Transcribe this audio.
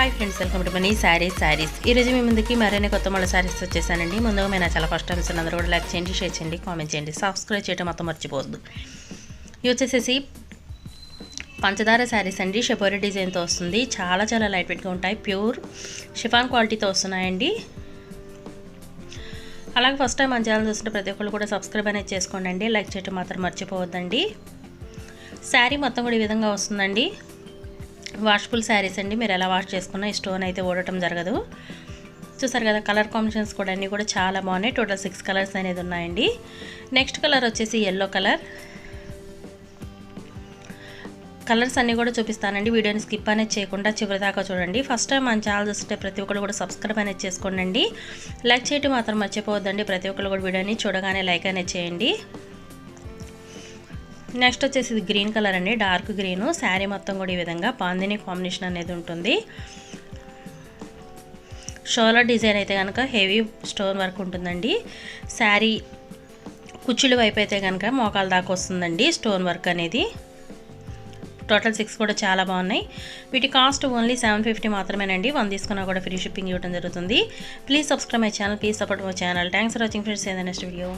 Hi friends welcome to money saris saris ఈరోజు మీ ముందుకి మరైనా కొత్త మళ్ళీ శారీస్ వచ్చేసానండి. ముందుగా మేము చాలా ఫస్ట్ టైం అందరూ కూడా లైక్ చేయండి షేర్ చేయండి కామెంట్ చేయండి. సబ్స్క్రైబ్ చేయడం మొత్తం మర్చిపోవద్దు. ఇవి వచ్చేసేసి పంచదార శారీస్ అండి. షెపోరి డిజైన్తో వస్తుంది. చాలా చాలా లైట్ వెయిట్గా ఉంటాయి. ప్యూర్ షిఫాన్ క్వాలిటీతో వస్తున్నాయండి. అలాగే ఫస్ట్ టైం మన ఛానల్ చూస్తుంటే ప్రతి ఒక్కళ్ళు కూడా సబ్స్క్రైబ్ అనేది చేసుకోండి లైక్ చేయడం మాత్రం మర్చిపోవద్దండి. శారీ మొత్తం కూడా ఈ విధంగా వస్తుందండి. వాష్ఫుల్ శారీస్ అండి. మీరు ఎలా వాష్ చేసుకున్నా ఈ స్టోన్ అయితే ఓడటం జరగదు. చూసారు కదా కలర్ కాంబినేషన్స్ కూడా అన్నీ కూడా చాలా బాగున్నాయి. టోటల్ సిక్స్ కలర్స్ అనేది ఉన్నాయండి. నెక్స్ట్ కలర్ వచ్చేసి ఎల్లో కలర్. కలర్స్ అన్నీ కూడా చూపిస్తానండి. వీడియోని స్కిప్ అనేది చేయకుండా చివరి దాకా చూడండి. ఫస్ట్ టైం మన ఛానల్ చూస్తే ప్రతి ఒక్కరు కూడా సబ్స్క్రైబ్ అనేది చేసుకోండి లైక్ చేయటం మాత్రం మర్చిపోవద్దండి. ప్రతి ఒక్కరు కూడా వీడియోని చూడగానే లైక్ అనేది చేయండి. నెక్స్ట్ వచ్చేసి ఇది గ్రీన్ కలర్ అండి డార్క్ గ్రీన్. శారీ మొత్తం కూడా ఈ విధంగా పాందిని కాంబినేషన్ అనేది ఉంటుంది. షోలర్ డిజైన్ అయితే కనుక హెవీ స్టోన్ వర్క్ ఉంటుందండి. శారీ కుచ్చులు వైపు అయితే కనుక మోకాల దాకా వస్తుందండి స్టోన్ వర్క్ అనేది. టోటల్ సిక్స్ కూడా చాలా బాగున్నాయి. వీటి కాస్ట్ ఓన్లీ సెవెన్ ఫిఫ్టీ మాత్రమేనండి. వన్ తీసుకున్నా కూడా ఫ్రీ షిప్పింగ్ ఇవ్వడం జరుగుతుంది. Please subscribe my channel please support my channel. Thanks for watching friends. ఏదైనా నెక్స్ట్ వీడియో